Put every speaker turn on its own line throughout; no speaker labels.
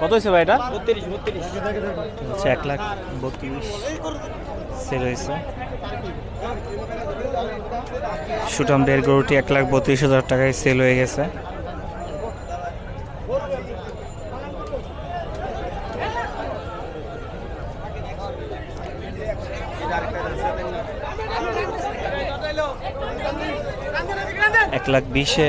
কত হয়েছে ভাই এটা? হচ্ছে এক লাখ বত্রিশ। সেল হয়েছে। সুটাম ডের গরুটি এক লাখ বত্রিশ হাজার টাকায় সেল হয়ে গেছে। এক লাখ বিশে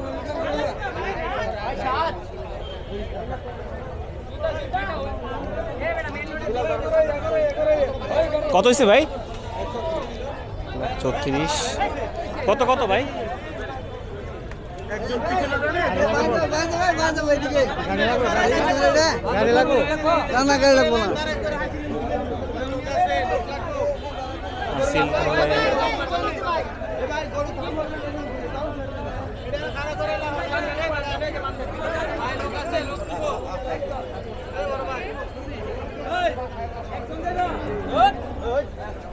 কত হয়েছে ভাই? চৌত্রিশ। কত কত ভাই?
গাড়ি লাগবো না না গাড়ি লাগবো না
সেল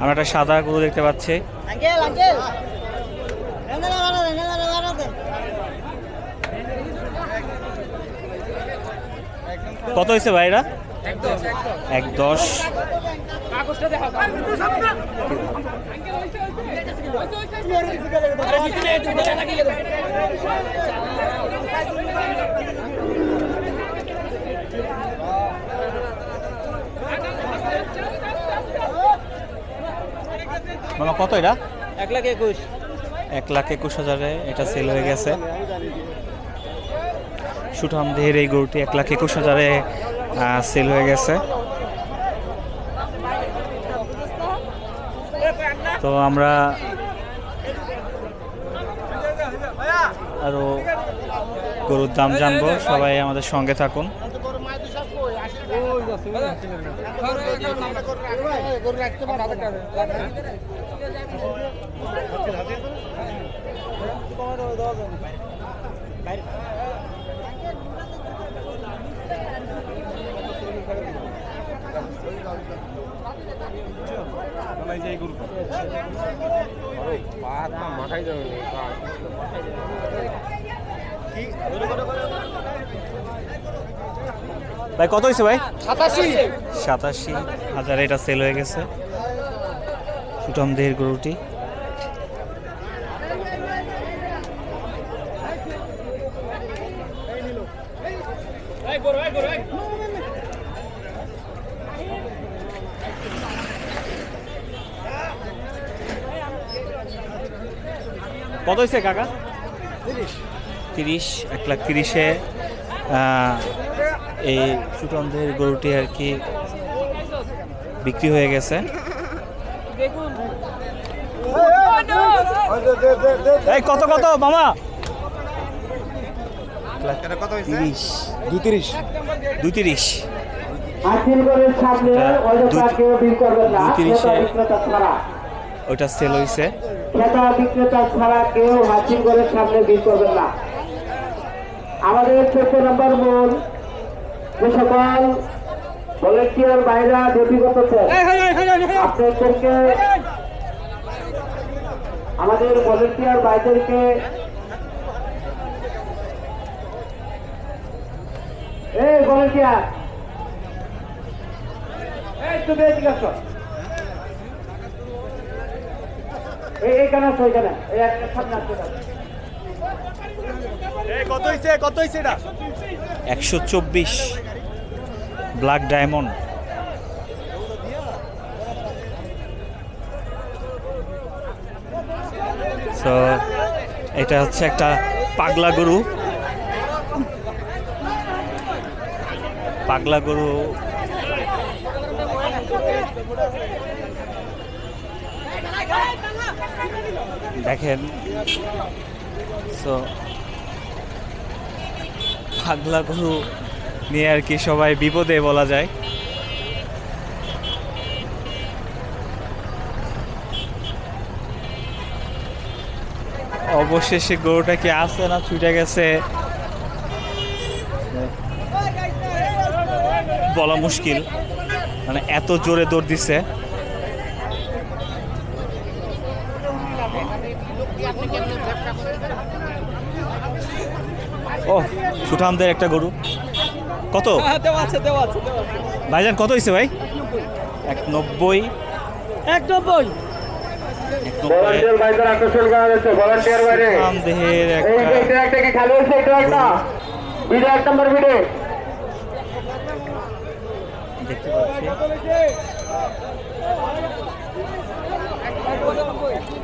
আমরা একটা সাদা গরু দেখতে পাচ্ছি। কত হয়েছে ভাইরা? এক দশ। মামা কত এটা?
এক লাখ একুশ।
এক লাখ একুশ হাজারে এটা সেল হয়ে গেছে। সুঠাম দেহের এই গরুটি এক লাখ একুশ হাজারে সেল হয়ে গেছে। তো আমরা আরও গরুর দাম জানব। সবাই আমাদের সঙ্গে থাকুন। ভাই কত হয়েছে ভাই?
সাতাশি।
সাতাশি হাজার এটা সেল হয়ে গেছে। সুটম দেহের গরুটি। কত হয়েছে কাকা? তিরিশ। এক লাখ তিরিশে। এই সুটন্ধের গরুটি আর কি বিক্রি হয়ে গেছে। এই কত কত মামা? তিরিশ।
তিরিশ
ওইটা সেল হয়েছে
ক্রেতা বিক্রেতা ছাড়া কেউ হাসিল করে সামনে বিল করবেন না। আমাদের চোদ্দ নম্বর মূল যে সকল ভলেন্টিয়ার বাইরা ডিউটি করতেছেন আপনাদেরকে আমাদের ভলেন্টিয়ার বাইদেরকে এই ভলেন্টিয়ার। একটু দিয়ে দিকে আসো এই এইখানে আসো এইখানে এই একটা সামনে আসো
কত হইছে? কত হইছে এটা?
একশো চব্বিশ ব্ল্যাক ডায়মন্ড। সো এটা হচ্ছে একটা পাগলা গরু। পাগলা গরু। দেখেন। সো পাগলা গরু নিয়ে আর কি সবাই বিপদে বলা যায়। অবশেষে গরুটা কি আছে না ছুটে গেছে? বলা মুশকিল। মানে এত জোরে দৌড় দিছে। ও সুঠামদের একটা গরু। কত?
হ্যাঁ, আছে
ভাইজান কত হয়েছে ভাই এক নব্বই
এক নব্বই
দেখতে পাচ্ছি।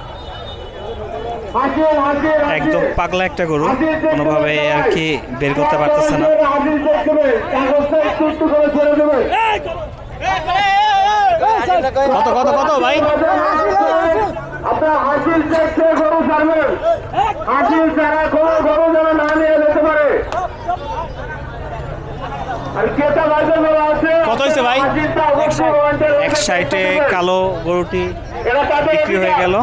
একদম পাগলা একটা গরু কোনোভাবে আর কি বের করতে পারতেছে না। কত কত কত ভাই?
কেতা
হয়েছে এক সাইডে কালো গরুটি বিক্রি হয়ে গেল।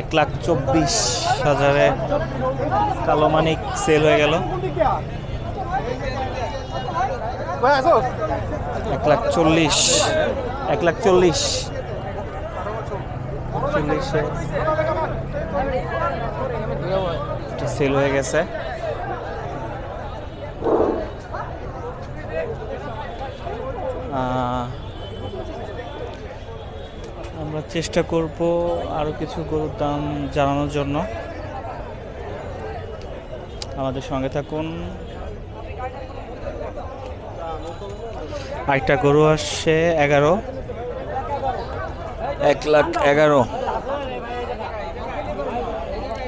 এক লাখ চব্বিশ হাজারে কালো মানিক সেল হয়ে গেল। এক লাখ চল্লিশ, এক লাখ চল্লিশ। চল্লিশে। সেল হয়ে গেছে। আমরা চেষ্টা করব আরও কিছু গরুর দাম জানানোর জন্য। আমাদের সঙ্গে থাকুন। আরেকটা গরু আসছে, এগারো। এক লাখ এগারো।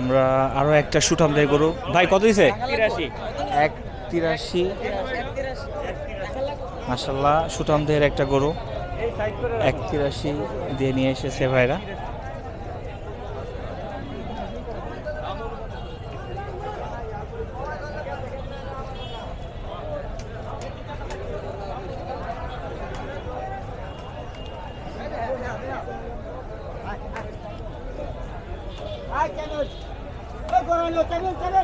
আমরা আরও একটা শুট সুঠামদের করো ভাই কত দিছে? এক তিরাশি। মাসাল্লাহ সুটামদের একটা গরু। এক তিরাশি দিয়ে নিয়ে এসেছে ভাইরা।
Carlos, Carlos,